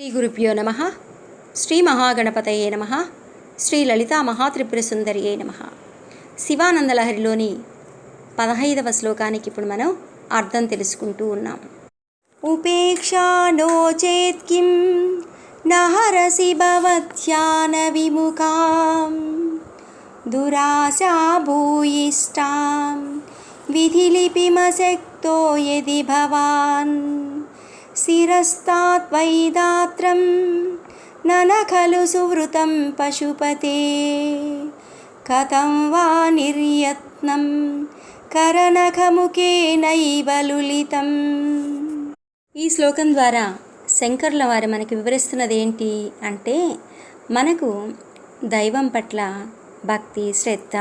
శ్రీ గురుభ్యో నమ శ్రీ మహాగణపతయే నమ శ్రీ లలితా మహాత్రిపుర సుందరియే నమ శివానందలహరిలోని పదహైదవ శ్లోకానికి ఇప్పుడు మనం అర్థం తెలుసుకుంటూ ఉన్నాం. ఉపేక్షా నో చేత్ నహరసి భవధ్యాన విముఖాం దురాశా భూయిష్టాం విధిలిపిమశక్తో యది భవాన్ శిరస్తాత్వైదాత్రం నన ఖలు సువృతం పశుపతే. కథం వా నిర్యత్నం కరణఖముఖేనైవ లులితం. ఈ శ్లోకం ద్వారా శంకర్ల వారు మనకి వివరిస్తున్నది ఏంటి అంటే మనకు దైవం పట్ల భక్తి శ్రద్ధ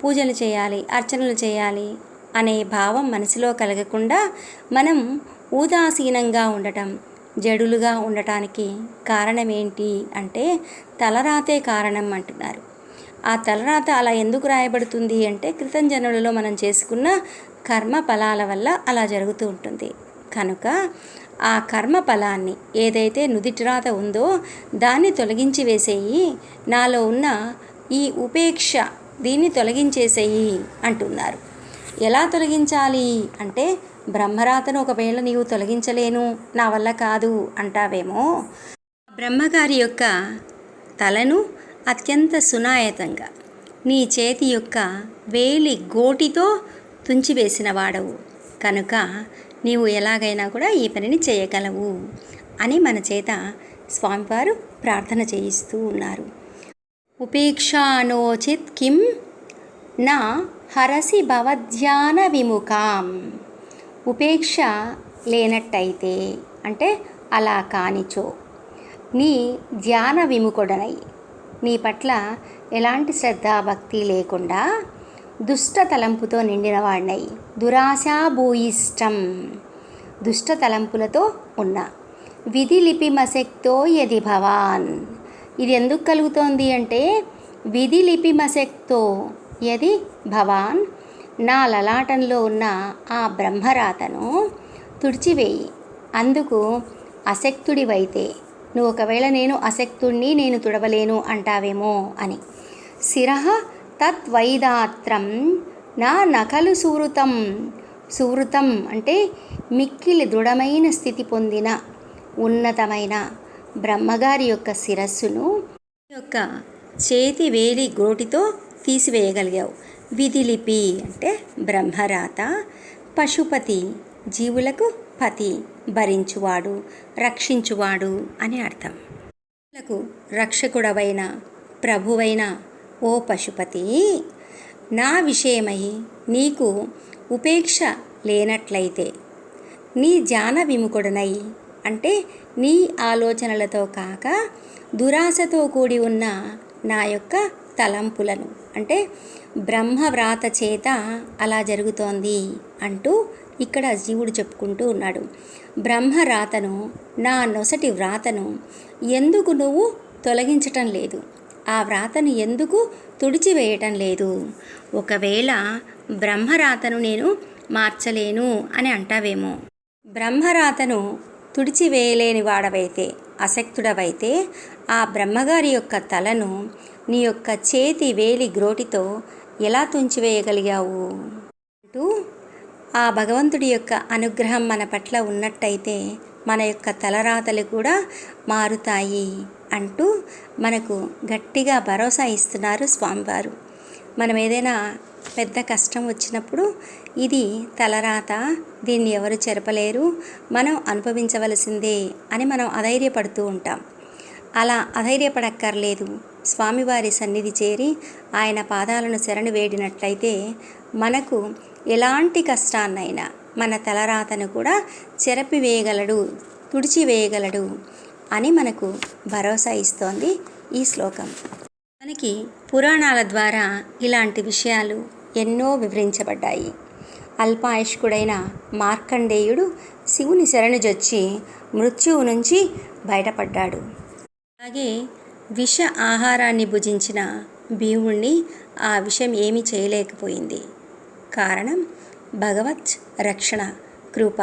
పూజలు చేయాలి అర్చనలు చేయాలి అనే భావం మనసులో కలగకుండా మనం ఉదాసీనంగా ఉండటం జడులుగా ఉండటానికి కారణం ఏంటి అంటే తలరాతే కారణం అంటున్నారు. ఆ తలరాత అలా ఎందుకు రాయబడుతుంది అంటే క్రితం మనం చేసుకున్న కర్మ ఫలాల వల్ల అలా జరుగుతూ ఉంటుంది. కనుక ఆ కర్మ ఫలాన్ని ఏదైతే నుదిటిరాత ఉందో దాన్ని తొలగించి వేసేయి నాలో ఉన్న ఈ ఉపేక్ష దీన్ని తొలగించేసేయి అంటున్నారు. ఎలా తొలగించాలి? అంటే బ్రహ్మరాతను ఒకవేళ నీవు తొలగించలేను నా వల్ల కాదు అంటావేమో? బ్రహ్మగారి యొక్క తలను అత్యంత సునాయతంగా నీ చేతి యొక్క వేలి గోటితో తుంచివేసిన వాడవు. కనుక నీవు ఎలాగైనా కూడా ఈ పనిని చేయగలవు అని మన చేత స్వామివారు ప్రార్థన చేయిస్తూ ఉన్నారు. ఉపేక్షానోచిత్ కిం నా హరసి భవధ్యాన విముఖాం. ఉపేక్ష లేనట్టయితే అంటే అలా కానిచో నీ ధ్యాన విముఖుడనై. నీ పట్ల ఎలాంటి శ్రద్ధ భక్తి లేకుండా దుష్ట తలంపుతో నిండిన వాడినై. దురాశాభూయిష్టం. దుష్ట తలంపులతో ఉన్న. విధి లిపిమసక్తో యది భవాన్. ఇది ఎందుకు కలుగుతోంది అంటే విధి లిపిమశక్తో యది భవాన్ నా లలాటంలో ఉన్న ఆ బ్రహ్మరాతను తుడిచివేయి. అందుకు అశక్తుడివైతే నువ్వు ఒకవేళ నేను అశక్తుణ్ణి నేను తుడవలేను అంటావేమో అని. శిరః తత్వైదాత్రం నా నకలు సువృతం సువృతం అంటే మిక్కిలి దృఢమైన స్థితి పొందిన ఉన్నతమైన బ్రహ్మగారి యొక్క శిరస్సును యొక్క చేతి వేలి గోటితో తీసివేయగలిగావు. విధిలిపి అంటే బ్రహ్మరాత పశుపతి జీవులకు పతి భరించువాడు రక్షించువాడు అని అర్థం. జీవులకు రక్షకుడవైన ప్రభువైన ఓ పశుపతి నా విషయమై నీకు ఉపేక్ష లేనట్లయితే నీ జాన విముఖుడనై అంటే నీ ఆలోచనలతో కాక దురాశతో కూడి ఉన్న నా యొక్క తలంపులను. అంటే బ్రహ్మవ్రాత చేత అలా జరుగుతోంది అంటూ ఇక్కడ జీవుడు చెప్పుకుంటూ ఉన్నాడు. బ్రహ్మరాతను నా నొసటి వ్రాతను ఎందుకు నువ్వు తొలగించటం లేదు? ఆ వ్రాతను ఎందుకు తుడిచివేయటం లేదు? ఒకవేళ బ్రహ్మరాతను నేను మార్చలేను అని అంటావేమో. బ్రహ్మరాతను తుడిచివేయలేని వాడవైతే అశక్తుడవైతే ఆ బ్రహ్మగారి యొక్క తలను నీ యొక్క చేతి వేలి గ్రోటితో ఎలా తుంచివేయగలిగావు? అంటూ ఆ భగవంతుడి యొక్క అనుగ్రహం మన పట్ల ఉన్నట్టయితే మన యొక్క తలరాతలు కూడా మారుతాయి అంటూ మనకు గట్టిగా భరోసా ఇస్తున్నారు స్వామివారు. మనం ఏదైనా పెద్ద కష్టం వచ్చినప్పుడు ఇది తలరాత దీన్ని ఎవరు చెరపలేరు మనం అనుభవించవలసిందే అని మనం అధైర్యపడుతూ ఉంటాం. అలా అధైర్యపడక్కర్లేదు. స్వామివారి సన్నిధి చేరి ఆయన పాదాలను శరణు వేడినట్లయితే మనకు ఎలాంటి కష్టాన్నైనా మన తలరాతను కూడా చెరపివేయగలడు తుడిచివేయగలడు అని మనకు భరోసా ఇస్తోంది ఈ శ్లోకం. మనకి పురాణాల ద్వారా ఇలాంటి విషయాలు ఎన్నో వివరించబడ్డాయి. అల్పాయుష్కుడైన మార్కండేయుడు శివుని శరణుజొచ్చి మృత్యువు నుంచి బయటపడ్డాడు. అలాగే విష ఆహారాన్ని భుజించిన భీముణ్ణి ఆ విషం ఏమీ చేయలేకపోయింది. కారణం భగవత్ రక్షణ కృప.